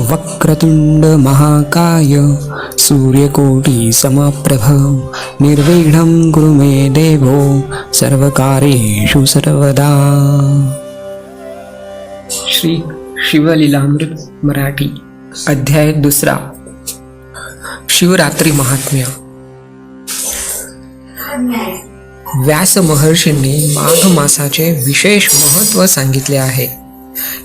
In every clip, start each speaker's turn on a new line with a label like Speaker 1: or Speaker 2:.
Speaker 1: वक्रतुंड महाकाय सूर्यकोटी समप्रभ निर्विघ्नं कुरु मे देवो सर्वकारेषु सर्वदा। श्री शिवलीलामृत मराठी अध्याय दुसरा। शिवरात्री महात्म्य। व्यास महर्षींनी माघ मासाचे विशेष महत्त्व सांगितले आहे.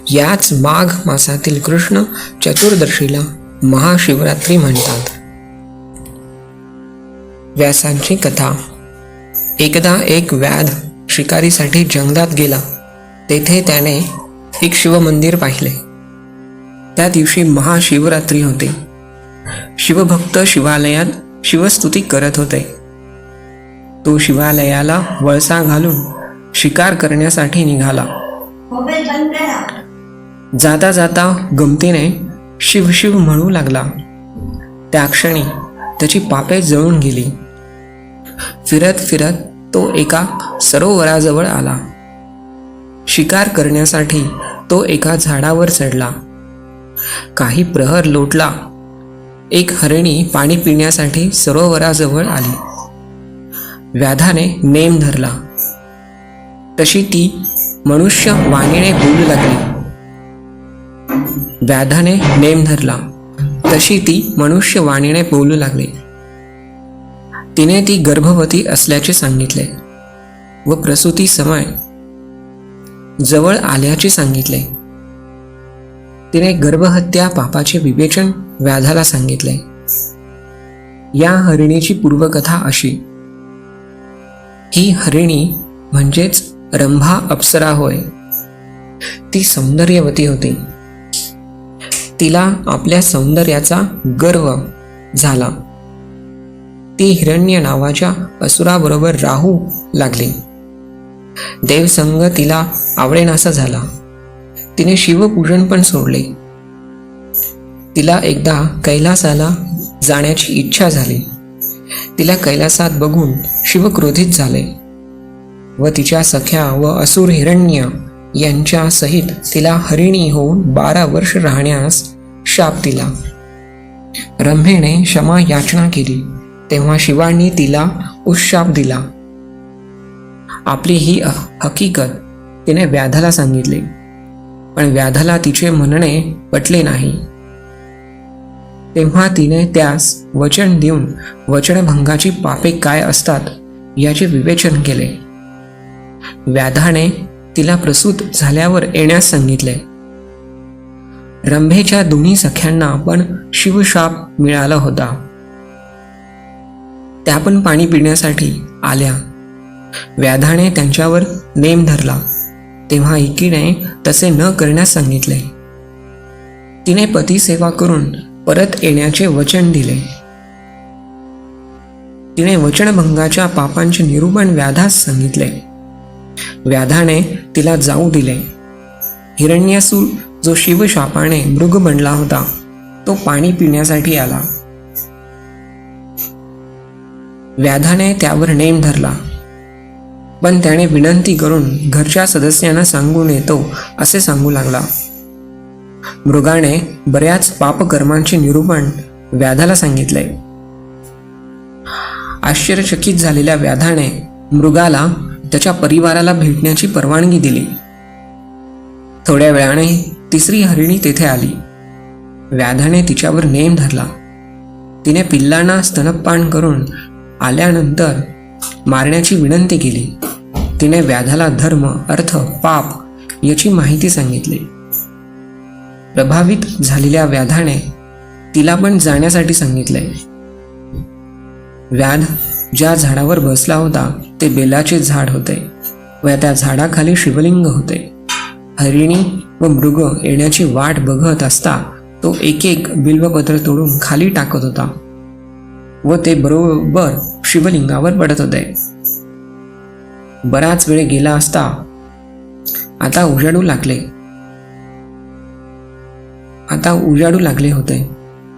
Speaker 1: याच माघ मासातील कृष्ण चतुर्दशीला महाशिवरात्री म्हणतात. व्यासांची कथा. एकदा एक व्याध शिकारीसाठी जंगलात गेला. तेथे त्याने एक शिवमंदिर पाहिले. त्या दिवशी महाशिवरात्री होती. शिवभक्त शिवालयात शिवस्तुती करत होते. तो शिवालयाला वळसा घालून शिकार करण्यासाठी निघाला.
Speaker 2: हो
Speaker 1: जाता जाता गमतीने शिवशिव म्हणू लागला. त्या क्षणी त्याची पापे जळून गेली. फिरत फिरत तो एका सरोवराजवळ आला. शिकार करण्यासाठी तो एका झाडावर चढला. काही प्रहर लोटला. एक हरिणी पाणी पिण्यासाठी सरोवराजवळ आली. व्याधाने नेम धरला. तशी ती मनुष्य वाणीने बोलू लागली. व्याधाने नेम धरला. तशी ती मनुष्य वाणीने बोलू लागली. तिने ती गर्भवती असल्याचे सांगितले व प्रसूती समय जवळ आल्याचे सांगितले. तिने गर्भहत्या पापाचे विवेचन व्याधाला सांगितले. या हरिणीची पूर्वकथा अशी. ही हरिणी म्हणजेच रंभा अप्सरा होय. ती सौंदर्यवती होती. तिला आपल्या सौंदर्याचा गर्व झाला. ती हिरण्य नावाच्या असुराबरोबर राहू लागली. देवसंग तिला आवडेनासा झाला. तिने शिवपूजन पण सोडले. तिला एकदा कैलासाला जाण्याची इच्छा झाली. तिला कैलासात बघून शिव क्रोधित झाले व तिच्या सख्या व असुर हिरण्य यांच्या सहित तिला हरिणी होऊन बारा वर्ष राहण्यास शाप दिला. रम्हेने क्षमा याचना केली. तेव्हा शिवांनी तिला उशाप दिला. आपली ही हकीकत तिने व्याधाला सांगितली. पण व्याधाला तिचे म्हणणे पटले नाही. तेव्हा तिने त्यास वचन देऊन वचनभंगाची पापे काय असतात याचे विवेचन केले. व्याधाने तिला प्रसूत झाल्यावर येण्यास सांगितले. रंभेच्या दोन्ही सख्यांना पण शिवशाप मिळाला होता. त्या पण पाणी पिण्यासाठी आल्या. व्याधाने त्यांच्यावर नेम धरला. तेव्हा एकीने तसे न करण्यास सांगितले. तिने पती सेवा करून परत येण्याचे वचन दिले. तिने वचनभंगाच्या पापांचे निरूपण व्याधास सांगितले. व्याधाने तिला जाऊ दिले. हिरण्यासूर जो शिवशापाने मृग बनला होता तो पाणी पिण्यासाठी आला. व्याधाने त्यावर नेम धरला. पण त्याने विनंती करून घरच्या सदस्यांना सांगून येतो असे सांगू लागला. मृगाने बऱ्याच पापकर्मांचे निरूपण व्याधाला सांगितले. आश्चर्यचकित झालेल्या व्याधाने मृगाला त्याच्या परिवाराला भेटण्याची परवानगी दिली. थोड्या वेळाने तिसरी हरिणी तेथे आली. व्याधाने तिच्यावर नेम धरला. तिने पिल्लांना स्तनपान करून आल्यानंतर मारण्याची विनंती केली. तिने व्याधाला धर्म अर्थ पाप याची माहिती सांगितली. प्रभावित झालेल्या व्याधाने तिला पण जाण्यासाठी सांगितले. व्याध ज्या झाडावर बसला होता ते बेलाचे झाड होते व त्या झाडाखाली शिवलिंग होते. हरिणी व मृग येण्याची वाट बघत असता तो एक एक बिल्वपत्र तोडून खाली टाकत होता व ते बरोबर शिवलिंगावर पडत होते. बराच वेळ गेला असता आता उजाडू लागले. आता उजाडू लागले होते.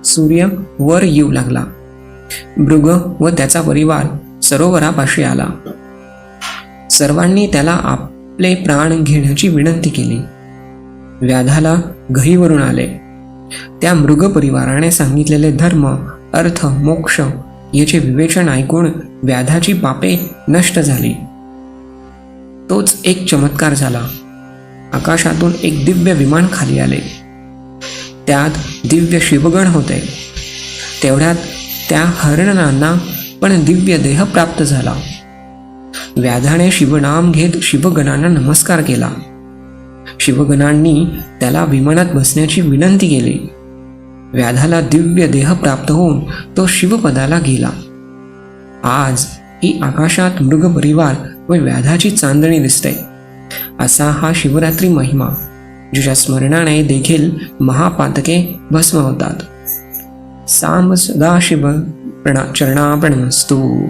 Speaker 1: सूर्य वर येऊ लागला. मृग व त्याचा परिवार सरोवरापाशी आला. सर्वांनी त्याला आपले प्राण घेण्याची विनंती केली. व्याधाला घहीवरून आले. त्या मृग परिवाराने सांगितलेले धर्म अर्थ मोक्ष याचे विवेचन ऐकून व्याधाची पापे नष्ट झाली. तोच एक चमत्कार झाला. आकाशातून एक दिव्य विमान खाली आले. त्यात दिव्य शिवगण होते. तेवढ्यात त्या हरणनांना पण दिव्य देह प्राप्त झाला. व्याधाने शिवनाम घेत शिवगणांना नमस्कार केला. शिवगणांनी त्याला विमानात बसण्याची विनंती केली. व्याधाला दिव्य देह प्राप्त होऊन तो शिवपदाला गेला. आज ही आकाशात मृग परिवार व व्याधाची चांदणी दिसते. असा हा शिवरात्री महिमा जिच्या स्मरणाने देखील महापातके भस्म होतात. सांब सदाशिव प्रणा चरणार्पणमस्तू।